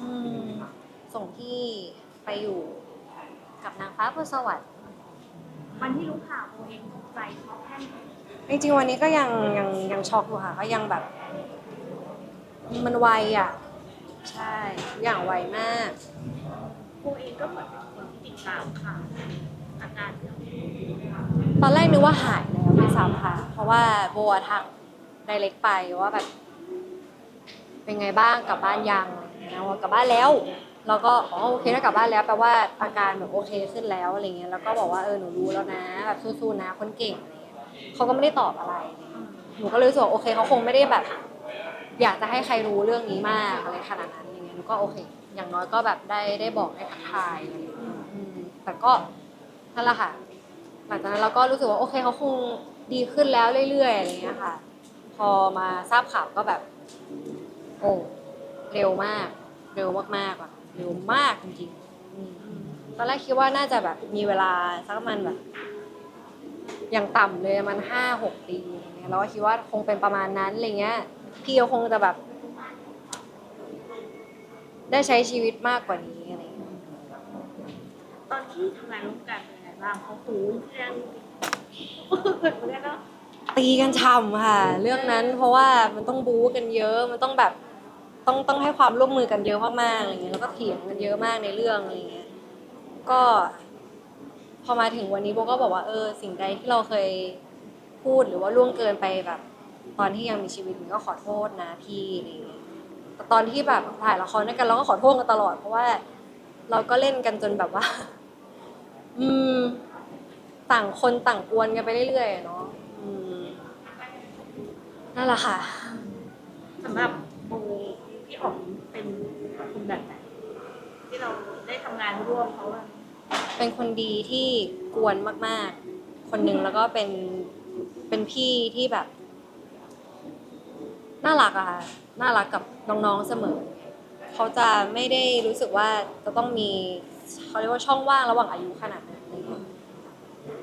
อืมส่งพี่ไปอยู่กับนางฟ้าบนสวรรค์วันที่รู้ข่าวตัวเองตกใจช็อกแค่ไหนจริงๆวันนี้ก็ยังยังยังช็อกอยู่ค่ะก็ยังแบบ มันไวอะ ใช่ทุกอย่างไวมากโบเองก็เหมือนเป็นคนที่ติดตามข่าวอาการเรื่องตอนแรกนึกว่าหายแล้วด้วยซ้ำค่ะ เพราะว่าโบอะทักไดเล็กไปว่าแบบ เป็นไงบ้างกลับบ้านยัง นะว่ากลับบ้านแล้วเราก็อ๋อโอเคถ้ากลับบ้านแล้วแปลว่าอาการแบบโอเคขึ้นแล้วอะไรเงี้ยแล้วก็บอกว่าเออหนูรู้แล้วนะแบบสู้ๆนะคนเก่งอะไรเงี้ยเขาก็ไม่ได้ตอบอะไร หนูก็เลยรู้สึกว่าโอเคเขาคงไม่ได้แบบ อยากจะให้ใครรู้เรื่องนี้มากอะไรขนาดนั้นอะไรเงี้ยหนูก็โอเค อย่างน้อยก็แบบได้ได้บอกได้ทักทายอะไรเงี้ยอืมแต่ก็นั่นแหละค่ะ หลังจากนั้นเราก็รู้สึกว่าโอเคเขาคงดีขึ้นแล้วเรื่อยๆอะไรเงี้ยค่ะ พอมาทราบข่าวก็แบบ โอ้ เร็วมาก เร็วมากๆอะเร็วมากจริงๆอืมตอนแรกคิดว่าน่าจะแบบมีเวลาสักประมันแบบ อย่างต่ำเลยมันห้าหกปีอะไรเงี้ยเราก็คิดว่าคงเป็นประมาณนั้นอะไรเงี้ย พี่เขาคงจะแบบ ได้ใช้ชีวิตมากกว่านี้อะไรเงี้ยตอนที่ทำงานร่วมกันเป็นไงบ้างเขาหูเรื่องเกิดเหมือนกันเนาะตีกันฉ่ำค่ะ เรื่องนั้นเพราะว่ามันต้องบู๊กันเยอะ มันต้องแบบ ต้องต้องให้ความร่วมมือกันเยอะมากๆอะไรเงี้ยแล้วก็เถียงกันเยอะมากในเรื่องอะไรเงี้ยก็ พอมาถึงวันนี้โบก็บอกว่าเออ สิ่งใดที่เราเคยพูดหรือว่าล่วงเกินไปแบบ ตอนที่ยังมีชีวิตก็ขอโทษนะพี่อะไรเงี้ยแต่ตอนที่แบบถ่ายละครด้วยกันเราก็ขอโทษกันตลอด เพราะว่า เราก็เล่นกันจนแบบว่า อืม ต่างคนต่างกวนกันไปเรื่อยๆเนาะอืมนั่นแหละค่ะสำหรับบ พี่อ๋อมเป็นคนแบบไหนที่เราได้ทำงานร่วมเขาอะเป็นคนดีที่กวนมาก ๆ คนหนึ่งแล้วก็เป็นเป็นพี่ที่แบบ น่ารักอะค่ะน่ารักกับน้องๆเสมอ เขาจะไม่ได้รู้สึกว่าจะต้องมีเขาเรียกว่าช่องว่างระหว่างอายุขนาดนั้นอะไรเงี้ย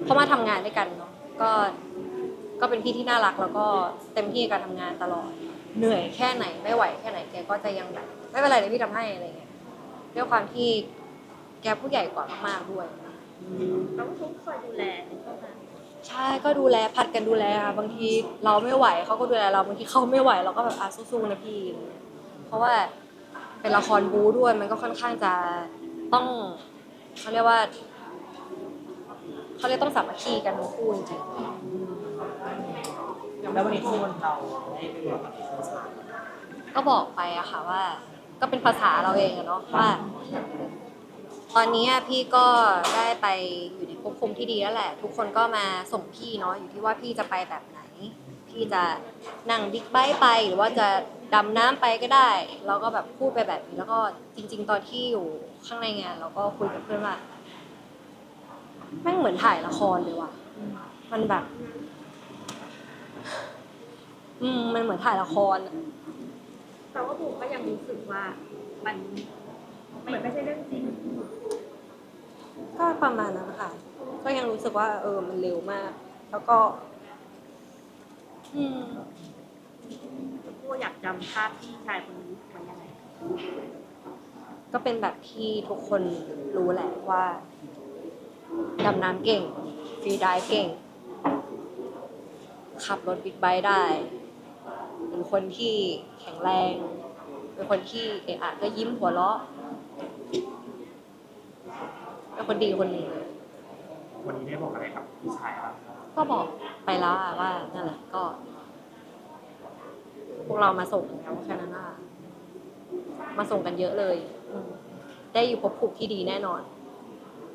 เขามาทำงานด้วยกันเนาะก็ก็เป็นพี่ที่น่ารักแล้วก็เต็มที่กับการทำงานตลอด เหนื่อยแค่ไหนไม่ไหวแค่ไหนแกก็จะยังแบบไม่เป็นไรเดี๋ยวพี่ทำให้อะไรเงี้ยด้วยความที่แกผู้ใหญ่กว่ามากๆด้วยเราก็ต้องคอยดูแลในช่วงนั้นใช่ก็ดูแลผัดกันดูแลค่ะบางทีเราไม่ไหวเขาก็ดูแลเราบางทีเขาไม่ไหวเราก็แบบอะสู้ๆนะพี่อะไรเงี้ยเพราะว่าเป็นละครบู๊ด้วยมันก็ค่อนข้างจะต้องเขาเรียกว่าเขาเรียกต้องสามัคคีกันทั้งคู่จริงๆอืม แล้ววันนี้ที่วันเราได้ไปบอกกับผู้ชายก็บอกไปอะค่ะว่า ก็เป็นภาษาเราเองอะเนาะว่า ตอนนี้พี่ก็ได้ไปอยู่ในภพภูมิที่ดีแล้วแหละ ทุกคนก็มาส่งพี่เนาะอยู่ที่ว่าพี่จะไปแบบไหน พี่จะนั่งบิ๊กไบค์ไปหรือว่าจะดำน้ำไปก็ได้เราก็แบบพูดไปแบบนี้แล้วก็จริง ๆ ตอนที่อยู่ข้างในงานเราก็คุยกับเพื่อนว่าแม่งเหมือนถ่ายละครเลยว่ะ มันแบบ อืมมันเหมือนถ่ายละครอะแต่ว่าโบก็ยังรู้สึกว่ามันเหมือนไม่ใช่เรื่องจริงก็ประมาณนั้นค่ะ ก็ยังรู้สึกว่า เออ มันเร็วมาก แล้วก็ อืมโบอยากจำภาพที่ชายคนนี้ไว้ยังไงก็เป็นแบบที่ทุกคนรู้แหละว่าดำน้ำเก่งฟรีไดฟ์เก่ง ขับรถบิ๊กไบค์ได้ เป็นคนที่แข็งแรง เป็นคนที่เอะอะก็ยิ้มหัวเราะเป็นคนดีคนหนึ่งเลย วันนี้ได้บอกอะไรกับพี่ชายครับก็บอกไปแล้วอะว่านั่นแหละก็ พวกเรามาส่งแล้วแค่นั้นน่ะมาส่งกันเยอะเลยอืมได้อยู่ภพภูมิที่ดีแน่นอนอ